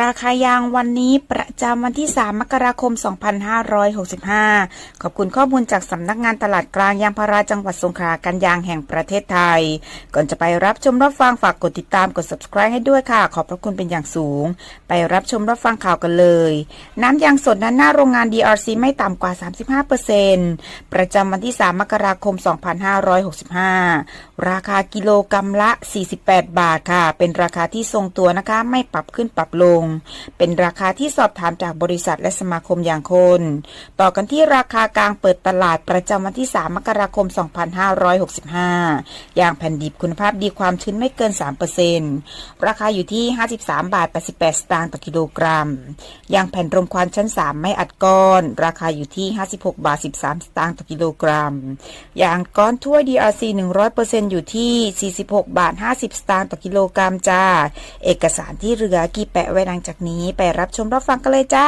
ราคายางวันนี้ประจำวันที่ 3 มกราคม 2565 ขอบคุณข้อมูลจากสำนักงานตลาดกลางยางพาราจังหวัดสงขลากันยางแห่งประเทศไทย ก่อนจะไปรับชมรับฟังฝากกดติดตามกด subscribe ให้ด้วยค่ะ ขอบพระคุณเป็นอย่างสูง ไปรับชมรับฟังข่าวกันเลย น้ำยางสดนั้นหน้าโรงงาน DRC ไม่ต่ำกว่า 35%ประจำวันที่ 3 มกราคม 2565 ราคากิโลกรรัมละ 48 บาทค่ะ เป็นราคาที่ทรงตัวนะคะ ไม่ปรับขึ้นปรับลงเป็นราคาที่สอบถามจากบริษัทและสมาคมอย่างคน ต่อกันที่ราคากลางเปิดตลาดประจำวันที่ 3 มกราคม 2565 ยางแผ่นดิบคุณภาพดีความชื้นไม่เกิน 3%ราคาอยู่ที่ 53 บาท 88 สตางค์ต่อกิโลกรัม ยางแผ่นรมควันชั้น 3 ไม่อัดก้อน ราคาอยู่ที่ 56 บาท 13 สตางค์ต่อกิโลกรัม ยางก้อนถ้วย DRC 100%อยู่ที่ 46 บาท 50 สตางค์ต่อกิโลกรัมจ้า เอกสารที่เหลือกี่แปะไว้หางจากนี้ไปรับชมรับฟังกันเลยจ้า